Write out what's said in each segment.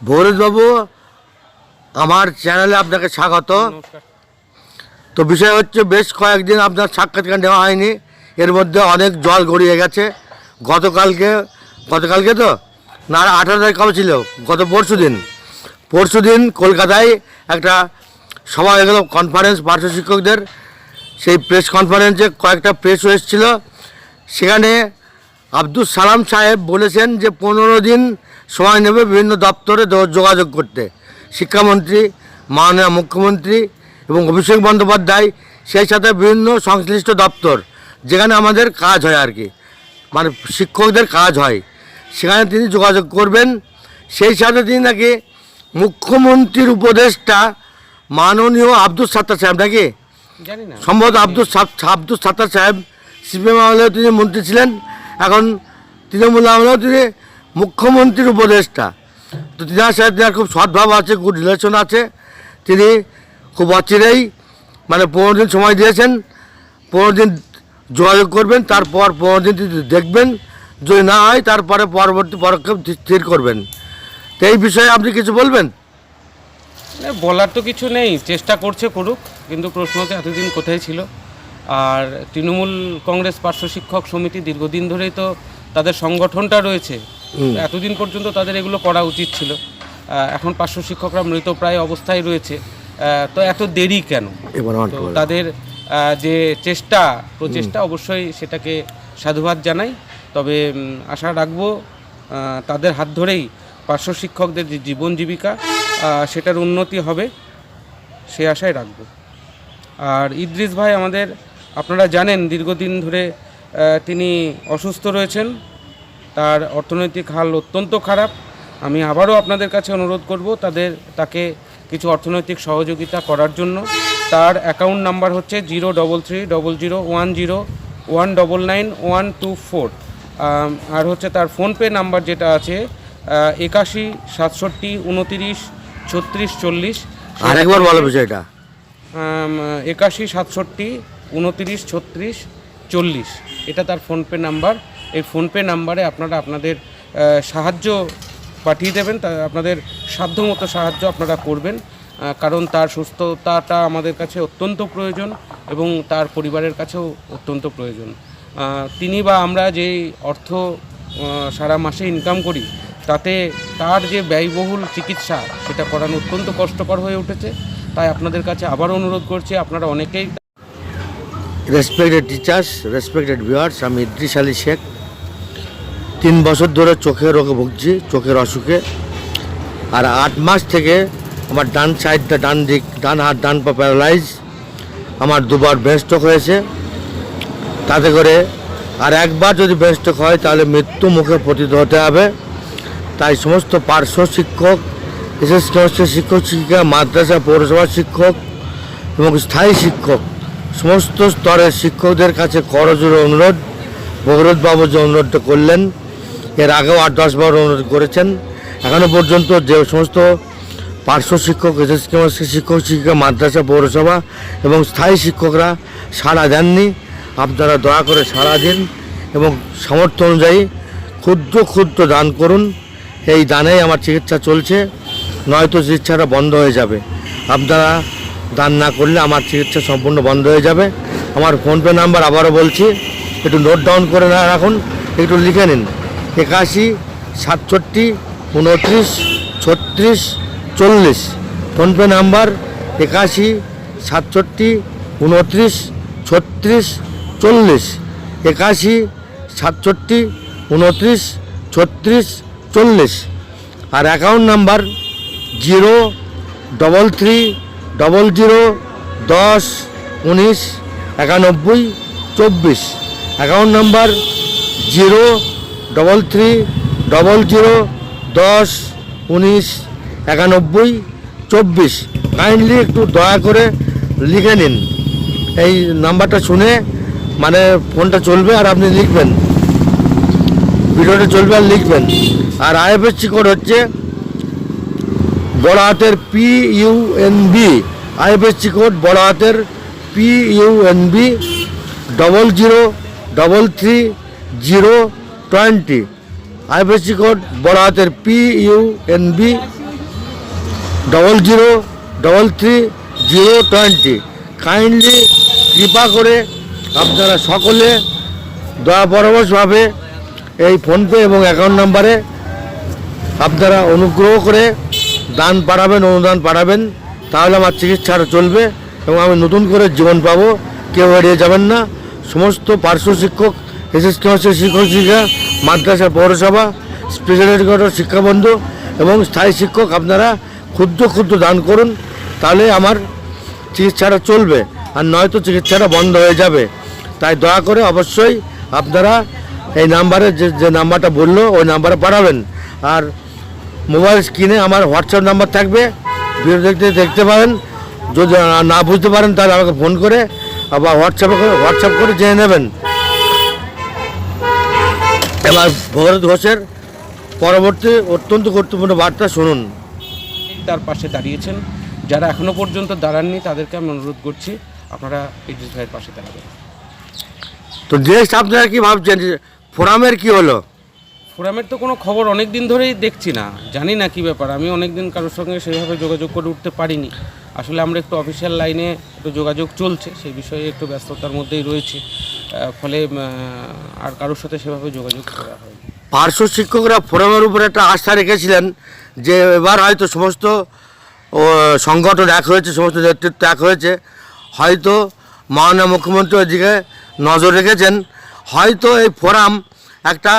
ভৈরববাবু আমার চ্যানেলে আপনাকে স্বাগত। তো বিষয় হচ্ছে বেশ কয়েকদিন আপনার সাক্ষাৎকার নেওয়া হয়নি। এর মধ্যে অনেক জল গড়িয়ে গেছে। গতকালকে গতকালকে তো? না আঠারো তারিখ কবে ছিল? গত পরশু দিন। পরশু দিন কলকাতায় একটা সভা হয়ে গেল কনফারেন্স পার্শ্ব শিক্ষকদের। সেই প্রেস কনফারেন্সে কয়েকটা প্রেস এসেছিল। সেখানে আব্দুল সালাম সাহেব বলেছেন যে পনেরো দিন সময় নেবে বিভিন্ন দপ্তরে যোগাযোগ করতে। শিক্ষামন্ত্রী মাননীয় মুখ্যমন্ত্রী এবং অভিষেক বন্দ্যোপাধ্যায় সেই সাথে বিভিন্ন সংশ্লিষ্ট দপ্তর যেখানে আমাদের কাজ হয় আর কি। মানে শিক্ষকদের কাজ হয়। সেখানে তিনি যোগাযোগ করবেন। সেই সাথে তিনি নাকি মুখ্যমন্ত্রীর উপদেষ্টা মাননীয় আব্দুল সাত্তার সাহেব নাকি? সম্ভবত আব্দুল আব্দুল সাত্তার সাহেব সিপিএম আমলেও তিনি মন্ত্রী ছিলেন। এখন তৃণমূল আমলেও তিনি মুখ্যমন্ত্রীর উপদেষ্টা। তো তিনার সাথে তিনার খুব সদ্ভাব আছে গুড রিলেশন আছে। তিনি খুব অচিরেই মানে পনেরো দিন সময় দিয়েছেন, পনেরো দিন যোগাযোগ করবেন, তারপর পনেরো দিন তিনি দেখবেন, যদি না হয় তারপরে পরবর্তী পদক্ষেপ স্থির করবেন। তো এই বিষয়ে আপনি কিছু বলবেন? বলার তো কিছু নেই, চেষ্টা করছে করুক, কিন্তু প্রশ্ন হচ্ছে এতদিন কোথায় ছিল। আর তৃণমূল কংগ্রেস পার্শ্ব শিক্ষক সমিতি দীর্ঘদিন ধরেই তো তাদের সংগঠনটা রয়েছে এতদিন পর্যন্ত তাদের এগুলো করা উচিত ছিল। এখন পার্শ্ব শিক্ষকরা মৃতপ্রায় অবস্থায় রয়েছে। তো এত দেরি কেন? তো তাদের যে চেষ্টা প্রচেষ্টা অবশ্যই সেটাকে সাধুবাদ জানাই। তবে আশা রাখব তাদের হাত ধরেই পার্শ্ব শিক্ষকদের যে জীবন জীবিকা সেটার উন্নতি হবে সে আশায় রাখব। আর ইদ্রিস ভাই আমাদের আপনারা জানেন দীর্ঘদিন ধরে তিনি অসুস্থ রয়েছেন। তার অর্থনৈতিক হাল অত্যন্ত খারাপ। আমি আবারও আপনাদের কাছে অনুরোধ করব তাদের তাকে কিছু অর্থনৈতিক সহযোগিতা করার জন্য। তার অ্যাকাউন্ট নাম্বার হচ্ছে zero double three double zero one zero one double nine one two four আর হচ্ছে তার ফোনপে নাম্বার যেটা আছে একাশি সাতষট্টি উনতিরিশ ছত্রিশ চল্লিশ। আরেকবার বলো বিষয়টা। একাশি সাতষট্টি উনতিরিশ ছত্রিশ চল্লিশ। এটা তার ফোনপে নাম্বার এই ফোনপে নাম্বারে আপনারা আপনাদের সাহায্য পাঠিয়ে দেবেন, তা আপনাদের সাধ্যমতো সাহায্য আপনারা করবেন কারণ তার সুস্থতাটা আমাদের কাছে অত্যন্ত প্রয়োজন এবং তার পরিবারের কাছেও অত্যন্ত প্রয়োজন। তিনি বা আমরা যেই অর্থ সারা মাসে ইনকাম করি, তাতে তার যে ব্যয়বহুল চিকিৎসা, সেটা করানো অত্যন্ত কষ্টকর হয়ে উঠেছে। তাই আপনাদের কাছে আবার অনুরোধ করছি, আপনারা অনেকেই রেসপেক্টেড টিচার্স রেসপেক্টেড ভিউয়ার্স আমি ইদ্রিস আলী শেখ। তিন বছর ধরে চোখের রোগে ভুগছি, চোখের অসুখে। আর আট মাস থেকে আমার ডান সাইডটা, ডান দিক, ডান হাত, ডান পা প্যারালাইজ। আমার দুবার ব্রেস্টক হয়েছে। তাতে করে আর একবার যদি ব্রেস্টক হয়, তাহলে মৃত্যু মুখে পতিত হতে হবে। তাই সমস্ত পার্শ্ব শিক্ষক, বিশেষ করে শিক্ষক, শিক্ষিকা, মাদ্রাসা পৌরসভার শিক্ষক এবং স্থায়ী শিক্ষক, সমস্ত স্তরের শিক্ষকদের কাছে করজোড়ে অনুরোধ ভগরতবাবু যে অনুরোধটা করলেন এর আগেও আট দশ বার অনুরোধ করেছেন। এখনও পর্যন্ত যে সমস্ত পার্শ্ব শিক্ষক শিক্ষক, শিক্ষিকা, মাদ্রাসা, পৌরসভা এবং স্থায়ী শিক্ষকরা সাড়া দেননি। আপনারা দয়া করে সাড়া দিন এবং সামর্থ্য অনুযায়ী ক্ষুদ্র ক্ষুদ্র দান করুন। এই দানেই আমার চিকিৎসা চলছে, নয়তো চিকিৎসাটা বন্ধ হয়ে যাবে। আপনারা দান না করলে আমার চিকিৎসা সম্পূর্ণ বন্ধ হয়ে যাবে। আমার ফোনপে নাম্বার আবারও বলছি, একটু নোট ডাউন করে না রাখুন, একটু লিখে নিন। একাশি, সাতষট্টি, উনত্রিশ, ছত্রিশ, চল্লিশ। ফোনপে নাম্বার একাশি, সাতষট্টি, উনত্রিশ, ছত্রিশ, চল্লিশ। একাশি, সাতষট্টি, উনত্রিশ, ছত্রিশ, চল্লিশ। আর account number zero double three double zero দশ, উনিশ, একানব্বই, চব্বিশ। Account number zero double three double zero দশ, উনিশ, একানব্বই, চব্বিশ। কাইন্ডলি একটু দয়া করে লিখে নিন। এই নাম্বারটা শুনে মানে ফোনটা চলবে আর আপনি লিখবেন। ভিডিওটা চলবে আর লিখবেন। আর আইএফএসসি কোড হচ্ছে বড় হাতের P U N B. IFSC code বড় হাতের P U N B. Double zero double three zero twenty. IFSC code বড় হাতের P U N B double zero double three zero twenty kindly কৃপা করে আপনারা সকলে দয়া পরবশভাবে এই ফোনপে এবং অ্যাকাউন্ট নাম্বারে আপনারা অনুগ্রহ করে দান পাঠাবেন, অনুদান পাঠাবেন, তাহলে আমার চিকিৎসাটা চলবে এবং আমি নতুন করে জীবন পাবো। কেউ এড়িয়ে যাবেন না। সমস্ত পার্শ্ব শিক্ষক এসএস হচ্ছে শিক্ষক শিক্ষিকা মাদ্রাসা পৌরসভা স্পেশাল শিক্ষাবন্ধু এবং স্থায়ী শিক্ষক আপনারা ক্ষুদ্র ক্ষুদ্র দান করুন, তাহলে আমার চিকিৎসাটা চলবে, আর নয়তো চিকিৎসাটা বন্ধ হয়ে যাবে। তাই দয়া করে অবশ্যই আপনারা এই নাম্বারে যে যে নাম্বারটা বলল, ওই নাম্বারে পাঠাবেন। আর মোবাইল স্ক্রিনে আমার হোয়াটসঅ্যাপ নাম্বার থাকবে, ভিডিও দেখতে দেখতে পারেন। যদি না বুঝতে পারেন, তাহলে আমাকে ফোন করে আবার হোয়াটসঅ্যাপে করে, হোয়াটসঅ্যাপ করে জেনে নেবেন। এবার ভগরত ঘোষের পরবর্তী অত্যন্ত গুরুত্বপূর্ণ বার্তা শুনুন। তার পাশে দাঁড়িয়েছেন। যারা এখনও পর্যন্ত দাঁড়াননি তাদেরকে আমি অনুরোধ করছি আপনারা ইদ্রিস ভাইয়ের পাশে দাঁড়াবেন। তো নেক্সট আপনারা কি ভাবছেন যে ফোরামের কি হলো? ফোরামের তো কোনো খবর অনেক দিন ধরেই দেখছি না। জানি না কি ব্যাপার, আমি অনেক দিন কারোর সঙ্গে সেইভাবে যোগাযোগ করে উঠতে পারিনি। আসলে আমরা একটু অফিসিয়াল লাইনে একটু যোগাযোগ চলছে, সেই বিষয়ে একটু ব্যস্ততার মধ্যেই রয়েছে। ফলে আর কারোর সাথে সেভাবে যোগাযোগ করা হয় পার্শ্ব শিক্ষকরা ফোরামের উপরে একটা আস্থা রেখেছিলেন যে এবার হয়তো সমস্ত সংগঠন এক হয়েছে, সমস্ত নেতৃত্ব এক হয়েছে। হয়তো মাননীয় মুখ্যমন্ত্রী ওইদিকে নজর রেখেছেন। হয়তো এই ফোরাম একটা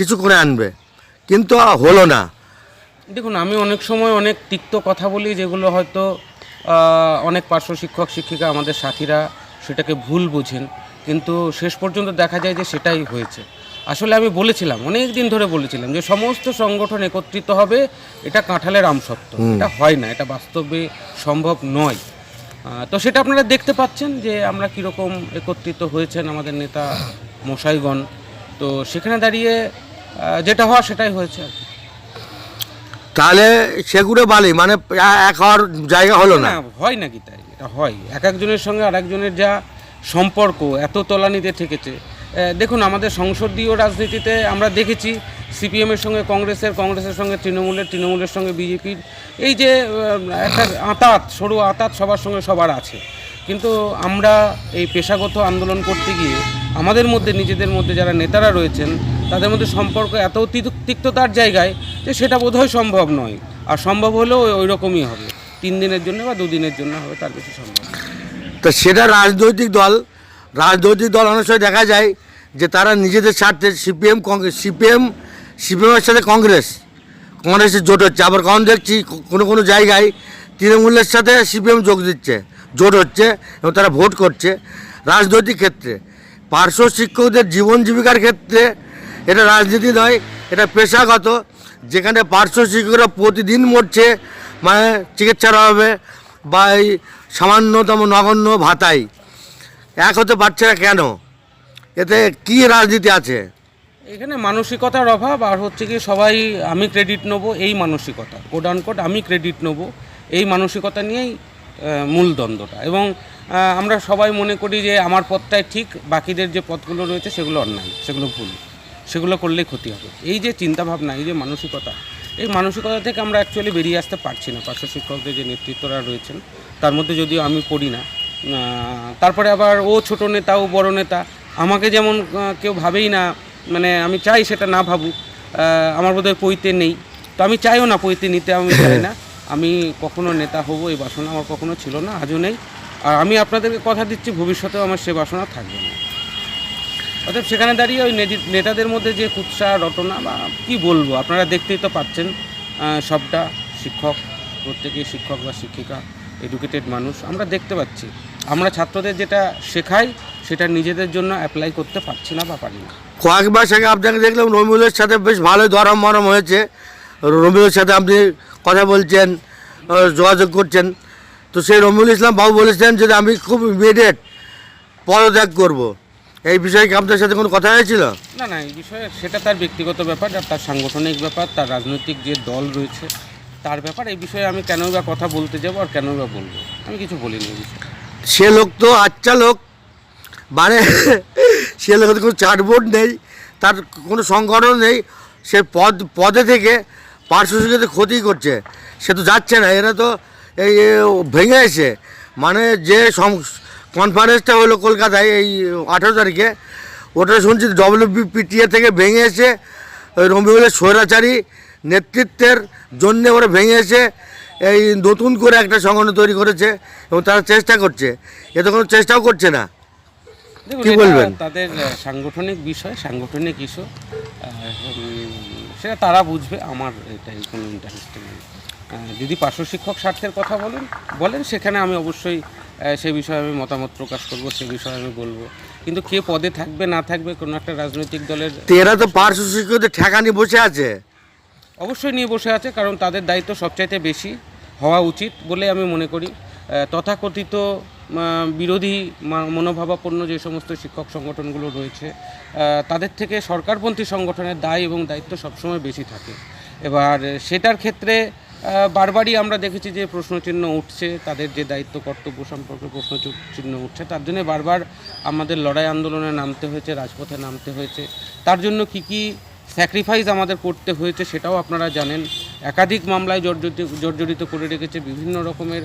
কিছু করে আনবে। কিন্তু হলো না। দেখুন আমি অনেক সময় অনেক তিক্ত কথা বলি যেগুলো হয়তো অনেক পার্শ্ব শিক্ষক শিক্ষিকা আমাদের সাথীরা সেটাকে ভুল বুঝেন। কিন্তু শেষ পর্যন্ত দেখা যায় যে সেটাই হয়েছে। আসলে আমি বলেছিলাম অনেক দিন ধরে বলেছিলাম যে সমস্ত সংগঠন একত্রিত হবে এটা কাঁঠালের আমসত্ব এটা হয় না এটা বাস্তবে সম্ভব নয়। তো সেটা আপনারা দেখতে পাচ্ছেন যে আমরা কীরকম একত্রিত হয়েছেন আমাদের নেতা মশাইগণ। তো সেখানে দাঁড়িয়ে যেটা হওয়া সেটাই হয়েছে আর কি। তাহলে সেগুলো বালি মানে এক হওয়ার জায়গা হলো না? হয় নাকি তাই? এটা হয়। এক একজনের সঙ্গে আর একজনের যা সম্পর্ক এত তলানিতে ঠেকেছে। দেখুন আমাদের সংসদীয় রাজনীতিতে আমরা দেখেছি সিপিএমের সঙ্গে কংগ্রেসের কংগ্রেসের সঙ্গে তৃণমূলের তৃণমূলের সঙ্গে বিজেপির। এই যে একটা আতাত সরু আতাত সবার সঙ্গে সবার আছে। কিন্তু আমরা এই পেশাগত আন্দোলন করতে গিয়ে আমাদের মধ্যে নিজেদের মধ্যে যারা নেতারা রয়েছেন তাদের মধ্যে সম্পর্ক এত তিক- তিক্ততার জায়গায় যে সেটা বোধহয় সম্ভব নয়। আর সম্ভব হলেও ওই রকমই হবে। তিন দিনের জন্য বা দুদিনের জন্য হবে, তার বেশি সম্ভব। তো সেটা রাজনৈতিক দল রাজনৈতিক দল অনেক সময় দেখা যায় যে তারা নিজেদের স্বার্থে সিপিএম কংগ্রেস সিপিএম, সিপিএমের সাথে কংগ্রেস, কংগ্রেসের জোট হচ্ছে। আবার কখন দেখছি কোনো কোনো জায়গায় তৃণমূলের সাথে সিপিএম যোগ দিচ্ছে, জোট হচ্ছে এবং তারা ভোট করছে রাজনৈতিক ক্ষেত্রে। পার্শ্ব শিক্ষকদের জীবন জীবিকার ক্ষেত্রে এটা রাজনীতি নয়, এটা পেশাগত। যেখানে পার্শ্ব শিক্ষকরা প্রতিদিন মরছে মানে চিকিৎসার অভাবে বা এই সামান্যতম নগণ্য ভাতাই। এক হতে পারছে না কেন? এতে কি রাজনীতি আছে? এখানে মানসিকতার অভাব, আর হচ্ছে কি সবাই, আমি ক্রেডিট নেব, এই মানসিকতা। কোড আনকোড আমি ক্রেডিট নেব। এই মানসিকতা নিয়েই মূল দ্বন্দ্বটা। এবং আমরা সবাই মনে করি যে আমার পথটাই ঠিক, বাকিদের যে পথগুলো রয়েছে সেগুলো অন্যায়, সেগুলো ভুল। সেগুলো করলেই ক্ষতি হবে। এই যে চিন্তাভাবনা, এই যে মানসিকতা, এই মানসিকতা থেকে আমরা অ্যাকচুয়ালি বেরিয়ে আসতে পারছি না। পার্শ্ব শিক্ষকদের যে নেতৃত্বরা রয়েছেন, তার মধ্যে যদিও আমি পড়ি না তারপরে আবার ও ছোট নেতা, ও বড় নেতা, আমাকে যেমন কেউ ভাবেই না মানে আমি চাই সেটা না ভাবুক আমার বোধহয় পইতে নেই। তো আমি চাইও না পইতে নিতে, আমি চাই না। আমি কখনো নেতা হব, এই বাসনা আমার কখনো ছিল না, আজও নেই। আর আমি আপনাদেরকে কথা দিচ্ছি, ভবিষ্যতেও আমার সে বাসনা থাকবে না। অর্থাৎ সেখানে দাঁড়িয়ে ওই নেতি- নেতাদের মধ্যে যে কুৎসা, রটনা বা কি বলব? আপনারা দেখতেই তো পাচ্ছেন সবটা শিক্ষক, প্রত্যেকেই শিক্ষক বা শিক্ষিকা এডুকেটেড মানুষ, আমরা দেখতে পাচ্ছি। আমরা ছাত্রদের যেটা শেখাই, সেটা নিজেদের জন্য অ্যাপ্লাই করতে পারছি না বা পারি না। কয়েক মাস আগে আপনাকে দেখলাম রমিউলের সাথে বেশ ভালোই ধরম মরম হয়েছে। রমিউলের সাথে আপনি কথা বলছেন যোগাযোগ করছেন। তো সেই রমিউল ইসলাম বাবু বলেছেন যে আমি খুব ইমিডিয়েট পদত্যাগ করব। এই বিষয়ে কি আপনার সাথে কোনো কথা হয়েছিল? না না এই বিষয়ে সেটা তার ব্যক্তিগত ব্যাপার আর তার সাংগঠনিক ব্যাপার তার রাজনৈতিক যে দল রয়েছে তার ব্যাপার এই বিষয়ে আমি কেন বা কথা বলতে যাব আর কেন বা বলব? আমি কিছু বলিনি এই বিষয়ে। সে লোক তো আচ্ছা লোক মানে সে লোকের কোনো চার্টবোর্ড নেই তার কোনো সংগঠন নেই সে পদ পদে থেকে পার্শ্ব শিক্ষকদের ক্ষতি করছে সে তো যাচ্ছে না এরা তো এই ভেঙে এসে মানে যে কনফারেন্সটা হলো কলকাতায় এই আঠেরো তারিখে। ওটা শুনছি ডব্লিউবিপিটিএ থেকে ভেঙে এসে ওই রবিউলের স্বৈরাচারী নেতৃত্বের জন্য ওরা ভেঙে এসে এই নতুন করে একটা সংগঠন তৈরি করেছে এবং তারা চেষ্টা করছে। এ তো কোনো চেষ্টাও করছে না। কি বলবেন? তাদের সাংগঠনিক বিষয় সাংগঠনিক ইস্যু সেটা তারা বুঝবে আমার এটা কোনো ইন্টারেস্ট নেই। যদি পার্শ্ব শিক্ষক স্বার্থের কথা বলেন বলেন সেখানে আমি অবশ্যই সে বিষয়ে আমি মতামত প্রকাশ করব সে বিষয়ে আমি বলব। কিন্তু কে পদে থাকবে না থাকবে কোনো একটা রাজনৈতিক দলের এরা তো পার্শ্ব শিক্ষকদের ঠেকানি বসে আছে। অবশ্যই নিয়ে বসে আছে কারণ তাদের দায়িত্ব সবচাইতে বেশি হওয়া উচিত বলে আমি মনে করি। তথাকথিত বিরোধী মনোভাবাপন্ন যে সমস্ত শিক্ষক সংগঠনগুলো রয়েছে তাদের থেকে সরকারপন্থী সংগঠনের দায় এবং দায়িত্ব সবসময় বেশি থাকে। এবার সেটার ক্ষেত্রে বারবারই আমরা দেখেছি যে প্রশ্নচিহ্ন উঠছে, তাদের যে দায়িত্ব, কর্তব্য সম্পর্কে প্রশ্ন চিহ্ন উঠছে। তার জন্য বারবার আমাদের লড়াই আন্দোলনে নামতে হয়েছে, রাজপথে নামতে হয়েছে। তার জন্য কি কি স্যাক্রিফাইস আমাদের করতে হয়েছে সেটাও আপনারা জানেন। একাধিক মামলায় জর্জরিত জর্জরিত করে রেখেছে বিভিন্ন রকমের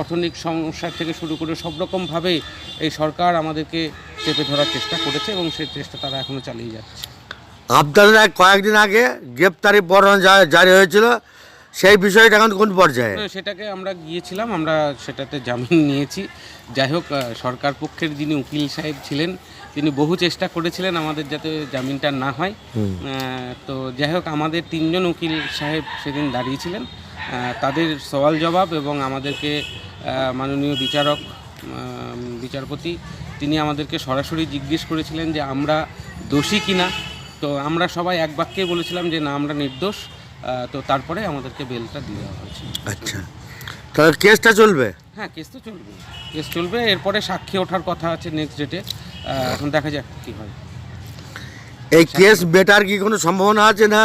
অর্থনৈতিক সমস্যার থেকে শুরু করে সব রকমভাবে এই সরকার আমাদেরকে চেপে ধরার চেষ্টা করেছে এবং সেই চেষ্টা তারা এখনও চালিয়ে যাচ্ছে। আপনারা কয়েকদিন আগে গ্রেপ্তারি পরোয়ানা জারি হয়েছিল। সেই বিষয়টা এখন কোন পর্যায়ে? তো সেটাকে আমরা গিয়েছিলাম আমরা সেটাতে জামিন নিয়েছি। যাই হোক সরকার পক্ষের যিনি উকিল সাহেব ছিলেন তিনি বহু চেষ্টা করেছিলেন আমাদের যাতে জামিনটা না হয়। তো যাই হোক আমাদের তিনজন উকিল সাহেব সেদিন দাঁড়িয়েছিলেন। তাদের সওয়াল জবাব এবং আমাদেরকে মাননীয় বিচারক বিচারপতি তিনি আমাদেরকে সরাসরি জিজ্ঞেস করেছিলেন যে আমরা দোষী কিনা। তো আমরা সবাই এক বাক্যে বলেছিলাম যে না আমরা নির্দোষ। তো তারপরে আমাদেরকে বেলটা দিয়ে দেওয়া হয়েছে। আচ্ছা। তাহলে কেসটা চলবে? হ্যাঁ কেস তো চলবে। কেস চলবে এরপরে সাক্ষী ওঠার কথা আছে নেক্সট ডেটে এখন দেখা যাক কি হয়। এই কেস বেটার কি কোনো সম্ভাবনা আছে না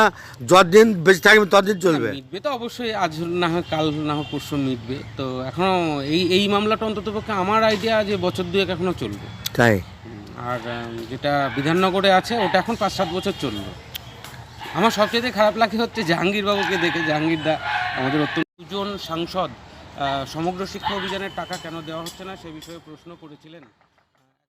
যতদিন বেঁচে থাকবে ততদিন চলবে? মিটবে তো অবশ্যই আজ না হয় কাল না হয় পরশু মিটবে। তো এখনও এই এই মামলাটা অন্তত পক্ষে আমার আইডিয়া যে বছর দুয়েক এখনও চলবে। তাই? আর যেটা বিধাননগরে আছে ওটা এখন পাঁচ সাত বছর চলবে। আমার সবচেয়ে খারাপ লাগে হচ্ছে জাহাঙ্গীরবাবুকে দেখে। জাহাঙ্গীরদা আমাদের অত্যন্ত দুজন সাংসদ সমগ্র শিক্ষা অভিযানের টাকা কেন দেওয়া হচ্ছে না সে বিষয়ে প্রশ্ন করেছিলেন।